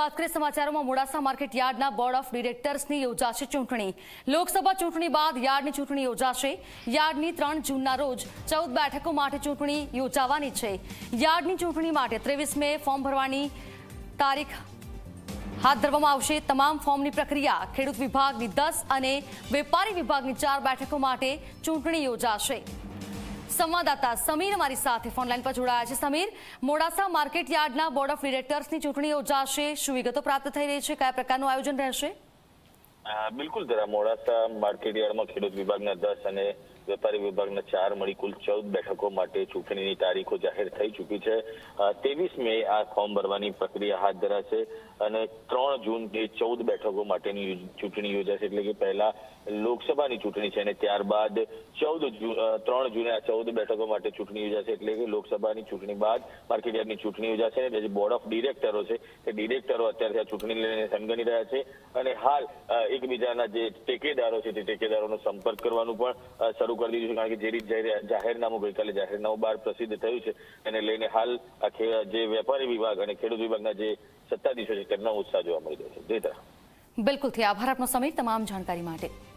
વાત સમાચારોમાં મોડાસા માર્કેટ યાર્ડના બોર્ડ ઓફ ડિરેક્ટર્સની યોજાશે ચૂંટણી. લોકસભા ચૂંટણી બાદ યાર્ડની ચૂંટણી યોજાશે. યાર્ડની ત્રણ જૂનના રોજ ચૌદ બેઠકો માટે ચૂંટણી યોજાવાની છે. યાર્ડની ચૂંટણી માટે ત્રેવીસ મે ફોર્મ ભરવાની તારીખ હાથ ધરવામાં આવશે. તમામ ફોર્મની પ્રક્રિયા ખેડૂત વિભાગની દસ અને વેપારી વિભાગની ચાર બેઠકો માટે ચૂંટણી યોજાશે. સંવાદદાતા સમીર અમારી સાથે ફોનલાઈન પર જોડાયા છે. સમીર, મોડાસા માર્કેટ યાર્ડના બોર્ડ ઓફ ડિરેક્ટર્સની ચૂંટણી યોજાશે. શું વિગતો પ્રાપ્ત થઈ રહી છે? કયા પ્રકારનું આયોજન રહેશે? બિલકુલ જરા મોડાસા માર્કેટ યાર્ડમાં ખેડૂત વિભાગના દસ અને વેપારી વિભાગના ચાર મળી કુલ ચૌદ બેઠકો માટે ચૂંટણીની તારીખો જાહેર થઈ ચૂકી છે. ત્રેવીસ મે આ ફોર્મ ભરવાની પ્રક્રિયા હાથ ધરાશે અને ત્રણ જૂન જે ચૌદ બેઠકો માટેની ચૂંટણી યોજાશે એટલે કે પહેલા લોકસભાની ચૂંટણી છે અને ત્યારબાદ ચૌદ ત્રણ જૂને આ ચૌદ બેઠકો માટે ચૂંટણી યોજાશે એટલે કે લોકસભાની ચૂંટણી બાદ માર્કેટયાર્ડની ચૂંટણી યોજાશે અને જે બોર્ડ ઓફ ડિરેક્ટરો છે તે ડિરેક્ટરો અત્યારે આ ચૂંટણી લઈને સંગણી રહ્યા છે. અને હાલ એકબીજાના જે ટેકેદારો છે તે ટેકેદારોનો સંપર્ક કરવાનું પણ શરૂ કરી દીધું છે. કારણ કે જે રીત જાહેર- જાહેરનામું ગઈકાલે જાહેરનામું બહાર પ્રસિદ્ધ થયું છે. એને લઈને હાલ જે વેપારી વિભાગ અને ખેડૂત વિભાગના જે સત્તાધીશો છે, તેમનો ઉત્સાહ જોવા મળી રહ્યો છે. જે બિલકુલથી આભાર આપનો સમીર તમામ જાણકારી માટે.